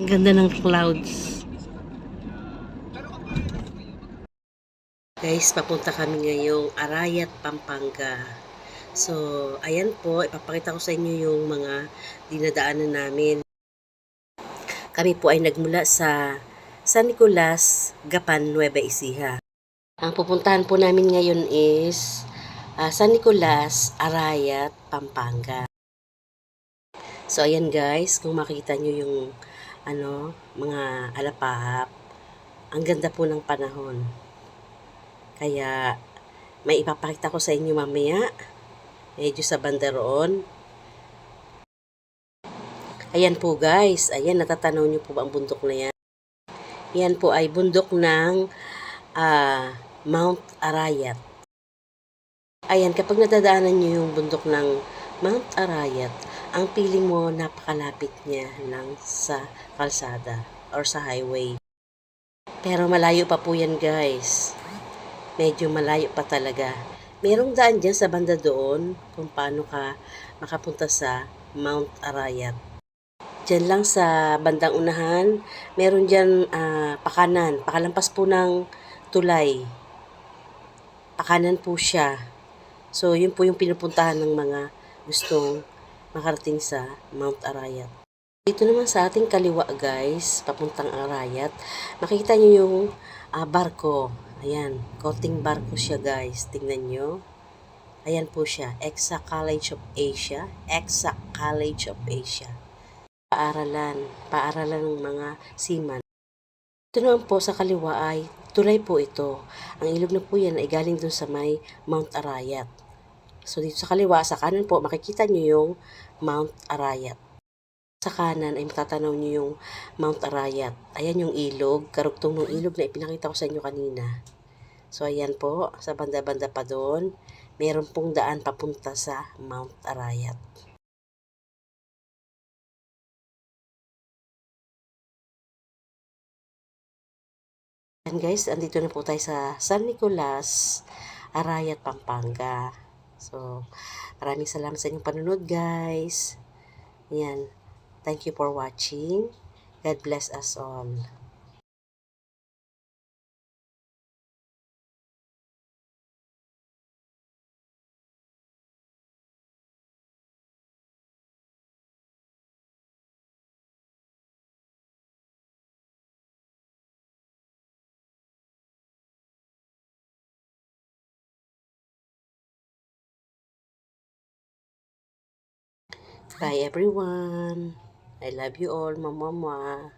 Ang ganda ng clouds. Guys, papunta kami ngayong Arayat, Pampanga. So, ayan po, ipapakita ko sa inyo yung mga dinadaanan namin. Kami po ay nagmula sa San Nicolas, Gapan, Nueva Ecija. Ang pupuntahan po namin ngayon is ah, San Nicolas, Arayat, Pampanga. So, ayan guys, kung makita nyo yung ano, mga alapahap, ang ganda po ng panahon. Kaya, may ipapakita ko sa inyo mamaya. Medyo sa bandaroon. Ayan po guys, ayan, natatanaw nyo po ba ang bundok na yan? Yan po ay bundok ng ah, Mount Arayat. Ayan, kapag nadadaanan nyo yung bundok ng Mount Arayat, ang feeling mo napakalapit niya lang sa kalsada or sa highway. Pero malayo pa po yan guys. Medyo malayo pa talaga. Merong daan dyan sa banda doon kung paano ka makapunta sa Mount Arayat. Diyan lang sa bandang unahan, meron dyan ah, pakanan. Pakalampas po ng tulay. Pakanan po siya. So, yun po yung pinupuntahan ng mga gustong makarating sa Mount Arayat. Dito naman sa ating kaliwa guys, papuntang Arayat, makikita nyo yung ah, barko. Ayan, coating barko siya guys. Tingnan nyo. Ayan po siya, EXA College of Asia. EXA College of Asia. Paaralan, paaralan ng mga seaman. Ito naman po sa kaliwa ay tulay po ito. Ang ilog na po yan ay galing dun sa may Mount Arayat. So dito sa kaliwa, sa kanan po, makikita nyo yung Mount Arayat. Sa kanan ay matatanaw nyo yung Mount Arayat. Ayan yung ilog, karugtong ng ilog na ipinakita ko sa inyo kanina. So ayan po, sa banda-banda pa doon, meron pong daan papunta sa Mount Arayat. Ayan guys, andito na po tayo sa San Nicolas, Arayat, Pampanga. So, maraming salamat sa inyong panunod guys. Yan. Thank you for watching. God bless us all. Bye everyone. I love you all, mama.